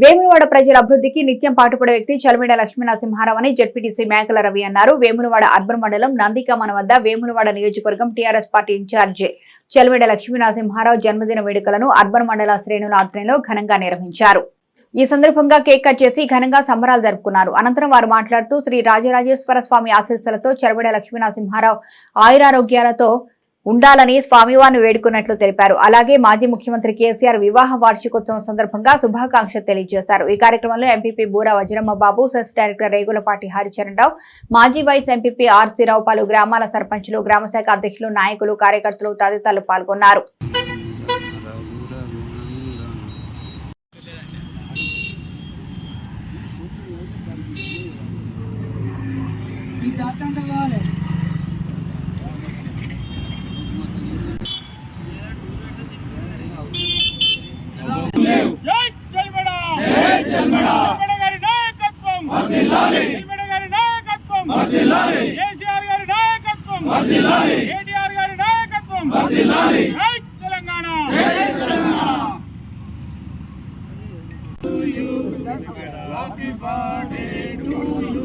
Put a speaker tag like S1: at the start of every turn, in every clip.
S1: వేములవాడ ప్రజల అభివృద్ధికి నిత్యం పాటుపడే వ్యక్తి చలమిడ లక్ష్మీనరసింహారావు అని జడ్పీటీసీ మేకల రవి అన్నారు. వేములవాడ అర్బన్ మండలం నందికామన వద్ద వేములవాడ నియోజకవర్గం TRS party in-charge Chalimeda Lakshminarasimharao జన్మదిన వేడుకలను అర్బన్ మండల శ్రేణుల ఆధ్వర్యంలో ఘనంగా నిర్వహించారు. ఈ సందర్భంగా కేక్ కట్ చేసి ఘనంగా సంబరాలు జరుపుకున్నారు. అనంతరం వారు మాట్లాడుతూ శ్రీ రాజరాజేశ్వర స్వామి ఆశీస్సులతో చలమిడ లక్ష్మీనరసింహారావు ఆయురారోగ్యాలతో ఉండాలని స్వామివారిని వేడుకున్నట్లు తెలిపారు. అలాగే మాజీ ముఖ్యమంత్రి కేసీఆర్ వివాహ వార్షికోత్సవం సందర్భంగా శుభాకాంక్షలు తెలియజేశారు. ఈ కార్యక్రమంలో MPP Bura Vajramma Babu cess director Regulapati Haricharan Rao మాజీ వైస్ ఎంపీపీ ఆర్సీ రావు పలు గ్రామాల సర్పంచులు గ్రామశాఖ అధ్యక్షులు నాయకులు కార్యకర్తలు తదితరులు పాల్గొన్నారు.
S2: జై జల్మడ జై జల్మడ జల్మడ గారి నాయకత్వం వర్ధిల్లాలి గారి నాయకత్వం. వర్ధిల్లాలి కేసీఆర్ గారి నాయకత్వం. వర్ధిల్లాలి కేటీఆర్ గారి నాయకత్వం. వర్ధిల్లాలి జై తెలంగాణ. జై Telangana. Happy birthday to you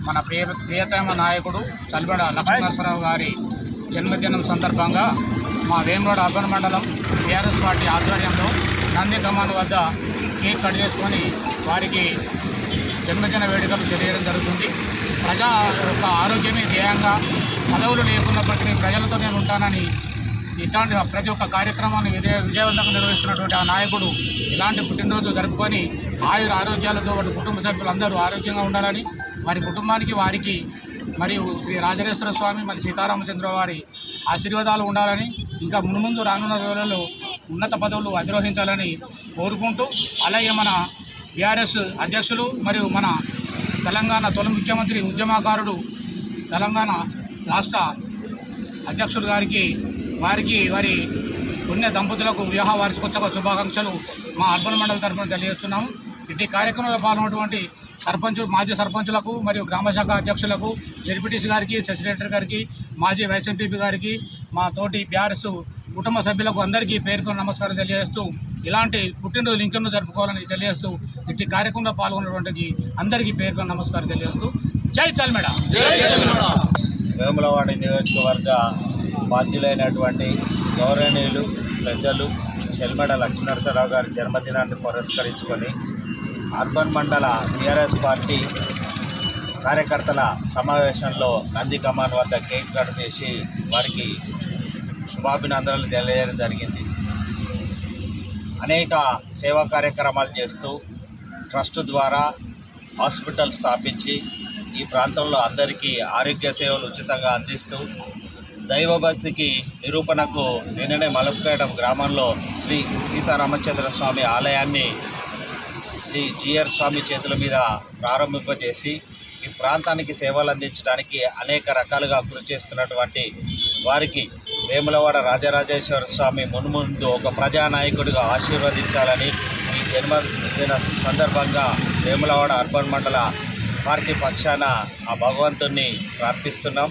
S3: మన ప్రియ ప్రియతమ నాయకుడు చల్బడ లక్ష్మీనరసరావు గారి జన్మదినం సందర్భంగా మా వేములవాడ అర్బన్ మండలం టీఆర్ఎస్ పార్టీ ఆధ్వర్యంలో నంది కమాన్ వద్ద కేక్ కట్ చేసుకొని వారికి జన్మదిన వేడుకలు తెలియడం జరుగుతుంది. ప్రజా యొక్క ఆరోగ్యమే ధ్యేయంగా పదవులు లేకున్నప్పటికీ ప్రజలతో నేను ఉంటానని ఇట్లాంటి ప్రతి ఒక్క కార్యక్రమాన్ని విజయ విజయవంతంగా నిర్వహిస్తున్నటువంటి ఆ నాయకుడు ఇలాంటి పుట్టినరోజు జరుపుకొని ఆయుర ఆరోగ్యాలతో వాటి కుటుంబ సభ్యులందరూ ఆరోగ్యంగా ఉండాలని వారి కుటుంబానికి వారికి మరియు శ్రీ రాజరేశ్వర స్వామి మరి సీతారామచంద్ర వారి ఆశీర్వాదాలు ఉండాలని ఇంకా మున్ముందు రానున్న రోజులలో ఉన్నత పదవులు అధిరోహించాలని కోరుకుంటూ అలాగే మన బీఆర్ఎస్ అధ్యక్షులు మరియు మన తెలంగాణ తొలి ముఖ్యమంత్రి ఉద్యమకారుడు తెలంగాణ రాష్ట్ర అధ్యక్షుడు గారికి వారికి వారి పుణ్య దంపతులకు వివాహ వార్షికోత్సవ శుభాకాంక్షలు మా అర్బన్ మండలి తరఫున తెలియజేస్తున్నాము. ఇట్టి కార్యక్రమంలో పాల్గొన్నటువంటి సర్పంచులు మాజీ సర్పంచులకు మరియు గ్రామ శాఖ అధ్యక్షులకు జడ్పీటీసీ గారికి సెక్రటరీ గారికి మాజీ వైస్ ఎంపీపీ గారికి మా తోటి బీఆర్ఎస్ కుటుంబ సభ్యులకు అందరికీ పేరు నమస్కారం తెలియజేస్తూ ఇలాంటి పుట్టినరోజు ఇంకెన్నో జరుపుకోవాలని తెలియజేస్తూ ఇట్టి కార్యక్రమంలో పాల్గొన్నటువంటి అందరికీ పేరు నమస్కారం తెలియజేస్తూ జై చల్ మేడం
S4: వేములవాడ నియోజకవర్గ బాధ్యులైనటువంటి గౌరవనీయులు పెద్దలు చెల్మడ లక్ష్మీనరసరావు గారి జన్మదినాన్ని పురస్కరించుకొని అర్బన్ మండల టీఆర్ఎస్ పార్టీ కార్యకర్తల సమావేశంలో నంది కమాన్ వద్ద కేక్ కట్ చేసి వారికి శుభాభినందనలు తెలియజేయడం జరిగింది. అనేక సేవా కార్యక్రమాలు చేస్తూ ట్రస్ట్ ద్వారా హాస్పిటల్ స్థాపించి ఈ ప్రాంతంలో అందరికీ ఆరోగ్య సేవలు ఉచితంగా అందిస్తూ దైవభక్తికి నిరూపణకు నిన్ననే మలుపుకేయడం గ్రామంలో శ్రీ సీతారామచంద్ర స్వామి ఆలయాన్ని శ్రీ జిఆర్ స్వామి చేతుల మీద ప్రారంభింపజేసి ఈ ప్రాంతానికి సేవలు అందించడానికి అనేక రకాలుగా కృషి చేస్తున్నటువంటి వారికి వేములవాడ రాజరాజేశ్వర స్వామి మున్ముందు ఒక ప్రజానాయకుడిగా ఆశీర్వదించాలని ఈ జన్మదిన సందర్భంగా వేములవాడ అర్బన్ మండల పార్టీ పక్షాన ఆ భగవంతుణ్ణి ప్రార్థిస్తున్నాం.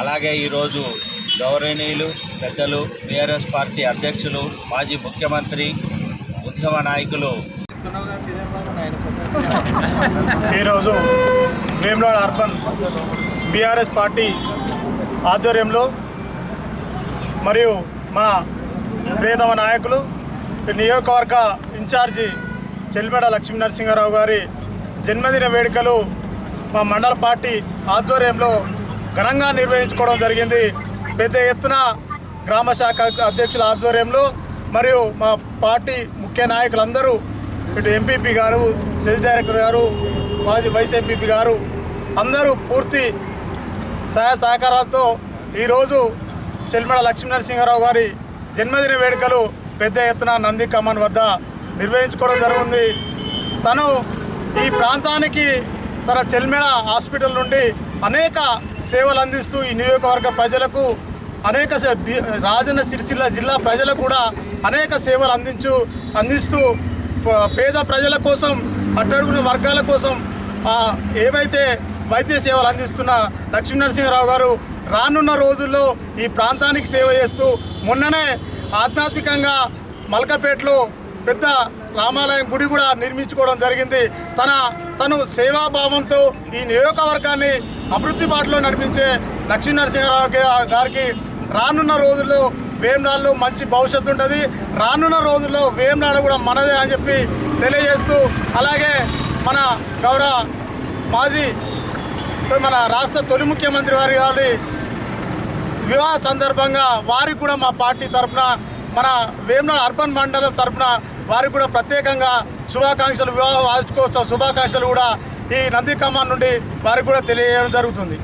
S4: అలాగే ఈరోజు గౌరవనీయులు పెద్దలు బీఆర్ఎస్ పార్టీ అధ్యక్షులు మాజీ ముఖ్యమంత్రి ఉద్యమ నాయకులు.
S5: ఈరోజు వేములవాడ అర్బన్ బీఆర్ఎస్ పార్టీ ఆధ్వర్యంలో మరియు మన ప్రియతమ నాయకులు నియోజకవర్గ ఇన్ఛార్జి చెల్లిపేట లక్ష్మీ నరసింహారావు గారి జన్మదిన వేడుకలు మా మండల పార్టీ ఆధ్వర్యంలో ఘనంగా నిర్వహించుకోవడం జరిగింది. పెద్ద ఎత్తున గ్రామ శాఖ అధ్యక్షుల ఆధ్వర్యంలో మరియు మా పార్టీ ముఖ్య నాయకులందరూ ఇటు ఎంపీపీ గారు సెల్ డైరెక్టర్ గారు మాజీ వైస్ ఎంపీపీ గారు అందరూ పూర్తి సహాయ సహకారాలతో ఈరోజు చెల్మడ లక్ష్మీనరసింహారావు గారి జన్మదిన వేడుకలు పెద్ద ఎత్తున నంది కమాన్ వద్ద నిర్వహించుకోవడం జరుగుతుంది తను ఈ ప్రాంతానికి తన చెల్మెడ హాస్పిటల్ నుండి అనేక సేవలు అందిస్తూ ఈ నియోజకవర్గ ప్రజలకు అనేక రాజన్న సిరిసిల్ల జిల్లా ప్రజలకు కూడా అనేక సేవలు అందించు అందిస్తూ పేద ప్రజల కోసం అట్టడుగున వర్గాల కోసం ఏవైతే వైద్య సేవలు అందిస్తున్న లక్ష్మీనరసింహరావు గారు రానున్న రోజుల్లో ఈ ప్రాంతానికి సేవ చేస్తూ మొన్ననే ఆధ్యాత్మికంగా మల్కపేటలో పెద్ద రామాలయం గుడి కూడా నిర్మించుకోవడం జరిగింది. తన తను సేవాభావంతో ఈ నియోజకవర్గాన్ని అభివృద్ధి బాటలో నడిపించే లక్ష్మీ నరసింహరావు గారికి రానున్న రోజుల్లో వేమనాడులో మంచి భవిష్యత్తు ఉంటుంది. రానున్న రోజుల్లో వేమనాడు కూడా మనదే అని చెప్పి తెలియజేస్తూ అలాగే మన గౌరవ మాజీ మన రాష్ట్ర తొలి ముఖ్యమంత్రి వారి గారి వివాహ సందర్భంగా వారికి కూడా మా పార్టీ తరఫున మన వేమనాడు అర్బన్ మండలం తరఫున వారికి కూడా ప్రత్యేకంగా శుభాకాంక్షలు వివాహ వార్షికోత్సవ శుభాకాంక్షలు కూడా ఈ నంది నుండి వారికి కూడా తెలియజేయడం జరుగుతుంది.